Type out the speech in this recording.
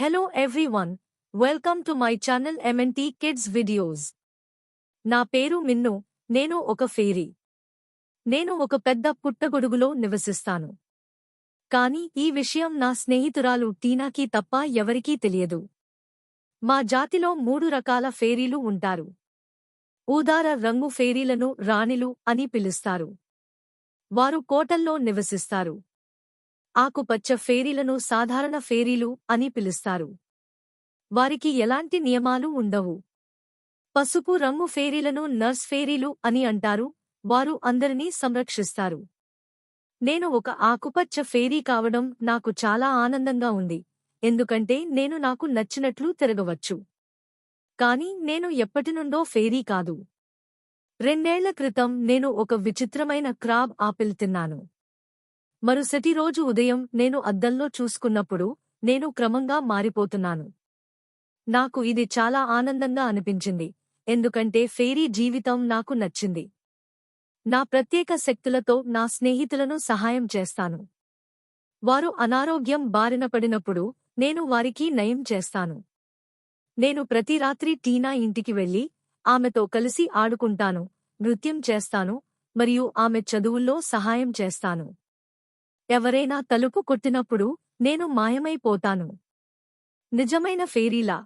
Hello everyone, welcome to my channel MNT Kids Videos. నా పేరు మిన్ను. నేను ఒక ఫేరీ నేను ఒక పెద్ద పుట్టగొడుగులో నివసిస్తాను. కాని ఈ విషయం నా స్నేహితురాలు టీనాకి తప్ప ఎవరికీ తెలియదు. మా జాతిలో మూడు రకాల ఫేరీలు ఉంటారు. ఊదార రంగు ఫేరీలను రాణిలు అని పిలుస్తారు. వారు కోటల్లో నివసిస్తారు. ఆకుపచ్చ ఫేరీలను సాధారణ ఫేరీలు అని పిలుస్తారు. వారికి ఎలాంటి నియమాలు ఉండవు. పసుపు రంగు ఫేరీలను నర్స్ ఫేరీలు అని అంటారు. వారు అందరినీ సంరక్షిస్తారు. నేను ఒక ఆకుపచ్చ ఫేరీ కావడం నాకు చాలా ఆనందంగా ఉంది. ఎందుకంటే నేను నాకు నచ్చినట్లు తిరగవచ్చు. కాని నేను ఎప్పటినుండో ఫేరీ కాదు. రెండేళ్ళ క్రితం నేను ఒక విచిత్రమైన క్రాబ్ ఆపిల్ తిన్నాను. మరుసటి రోజు ఉదయం నేను అద్దంలో చూసుకున్నప్పుడు నేను క్రమంగా మారిపోతున్నాను. నాకు ఇది చాలా ఆనందంగా అనిపించింది ఎందుకంటే ఫేరీ జీవితం నాకు నచ్చింది. నా ప్రత్యేక శక్తులతో నా స్నేహితులను సహాయం చేస్తాను. వారు అనారోగ్యం బారిన పడినప్పుడు నేను వారికి నయం చేస్తాను. నేను ప్రతి రాత్రి టీనా ఇంటికి వెళ్ళి ఆమెతో కలిసి ఆడుకుంటాను నృత్యం చేస్తాను మరియు ఆమె చదువుల్లో సహాయం చేస్తాను. ఎవరైనా తలుపు కొట్టినప్పుడు నేను మాయమైపోతాను. నిజమైన ఫేరీలా